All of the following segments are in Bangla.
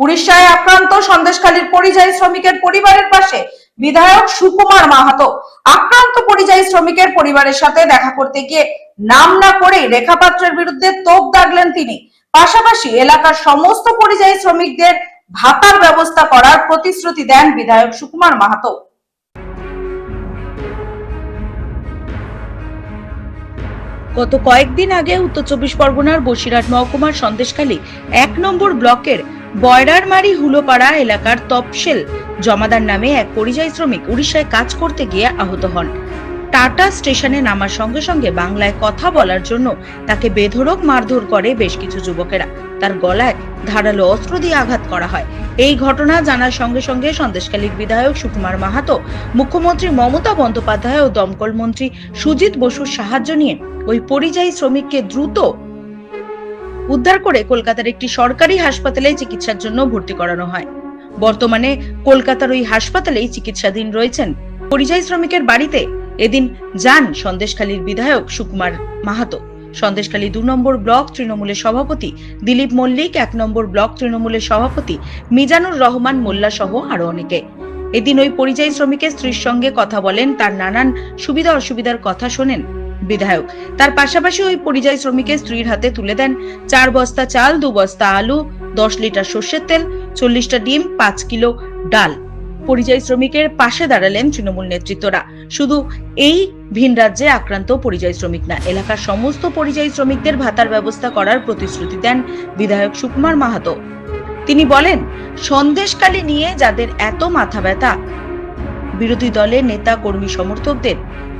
উড়িষ্যায় আক্রান্ত সন্দেশখালীর পরিযায়ী শ্রমিকের পরিবারের পাশে বিধায়ক সুকুমার মাহাতো আক্রান্ত পরিযায়ী শ্রমিকের পরিবারের সাথে দেখা করতে গিয়ে নাম না করেই রেখা পাত্রের বিরুদ্ধে তোপ দাগলেন তিনি। পাশাপাশি এলাকার সমস্ত পরিযায়ী শ্রমিকদের ভাতার ব্যবস্থা করার প্রতিশ্রুতি দেন বিধায়ক সুকুমার মাহাতো। গত কয়েকদিন আগে উত্তর চব্বিশ পরগনার বসিরহাট মহকুমার সন্দেশখালী এক নম্বর ব্লকের বয়রারমারি হুলোপাড়া এলাকার তপসেল জমাদার নামে এক পরিযায়ী শ্রমিক উড়িষ্যায় কাজ করতে গিয়ে আহত হন। টাটা স্টেশনে নামার সঙ্গে সঙ্গে বাংলায় কথা বলার জন্য তাকে বেধড়ক মারধর করে বেশ কিছু যুবকেরা। তার গলায় ধারালো অস্ত্র দিয়ে আঘাত করা হয়। এই ঘটনা জানার সঙ্গে সঙ্গে সন্দেশখালীর বিধায়ক সুকুমার মাহাতো, মুখ্যমন্ত্রী মমতা বন্দ্যোপাধ্যায় ও দমকল মন্ত্রী সুজিত বসুর সাহায্য নিয়ে ওই পরিযায়ী শ্রমিককে দ্রুত উদ্ধার করে কলকাতার একটি সরকারি হাসপাতালে চিকিৎসার জন্য ভর্তি করানো হয়। বর্তমানে কলকাতার ওই হাসপাতালেই চিকিৎসাধীন রয়েছেন পরিযায়ী শ্রমিকের বাড়িতে এদিন যান সন্দেশখালীর বিধায়ক সুকুমার মাহাতো। সন্দেশখালী দু নম্বর ব্লক তৃণমূলের সভাপতি দিলীপ মল্লিক, এক নম্বর ব্লক তৃণমূলের সভাপতি মিজানুর রহমান মোল্লা সহ আরও অনেকে। এদিন ওই পরিযায়ী শ্রমিকের স্ত্রীর সঙ্গে কথা বলেন, তার নানান সুবিধা অসুবিধার কথা শোনেন বিধায়ক। তার পাশাপাশি ওই পরিযায়ী শ্রমিকের স্ত্রীর হাতে তুলে দেন চার বস্তা চাল, দু বস্তা আলু, দশ লিটার সর্ষের তেল, চল্লিশটা ডিম, পাঁচ কিলো ডাল। পরিযায়ী শ্রমিকের পাশে দাঁড়ালেন তৃণমূল নেতৃত্বরা। শুধু এই ভিন রাজ্যে আক্রান্ত পরিযায়ী শ্রমিক না, এলাকার সমস্ত পরিযায়ী শ্রমিকদের ভাতার ব্যবস্থা করার প্রতিশ্রুতি দেন বিধায়ক সুকুমার মাহাতো। তিনি বলেন, সন্দেশকালী নিয়ে যাদের এত মাথা ব্যথা বিরোধী দলের নেতা কর্মী সমর্থকদের,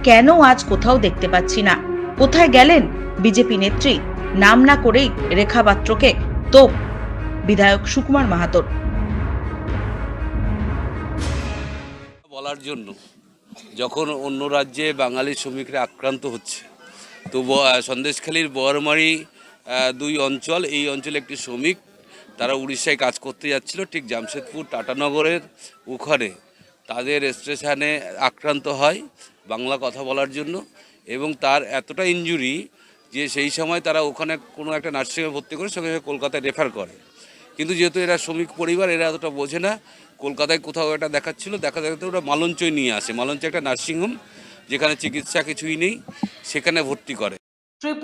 কেন আজ কোথাও দেখতে পাচ্ছি না? কোথায় গেলেন বিজেপি নেত্রী? নাম না করেই রেখা পাত্রকে তো বিধায়ক সুকুমার মাহাতোর। বলার জন্য, যখন অন্য রাজ্যে বাঙালি শ্রমিকরা আক্রান্ত হচ্ছে, তো সন্দেশখালীর বরমারি দুই অঞ্চল, এই অঞ্চলে একটি শ্রমিক, তারা উড়িষ্যায় কাজ করতে যাচ্ছিল, ঠিক জামশেদপুর টাটানগরের ওখানে। তাদের স্টেশনে আক্রান্ত হয় বাংলা কথা বলার জন্য এবং তার এতটা ইনজুরি যে সেই সময় তারা ওখানে কোনো একটা নার্সিংহোমে ভর্তি করে সঙ্গে কলকাতায় রেফার করে। কিন্তু যেহেতু এরা শ্রমিক পরিবার, এরা এতটা বোঝে না, কলকাতায় কোথাও এটা দেখাচ্ছিল, দেখা দেখাতে ওরা মালঞ্চই নিয়ে আসে। মালঞ্চ একটা নার্সিংহোম যেখানে চিকিৎসা কিছুই নেই, সেখানে ভর্তি করে।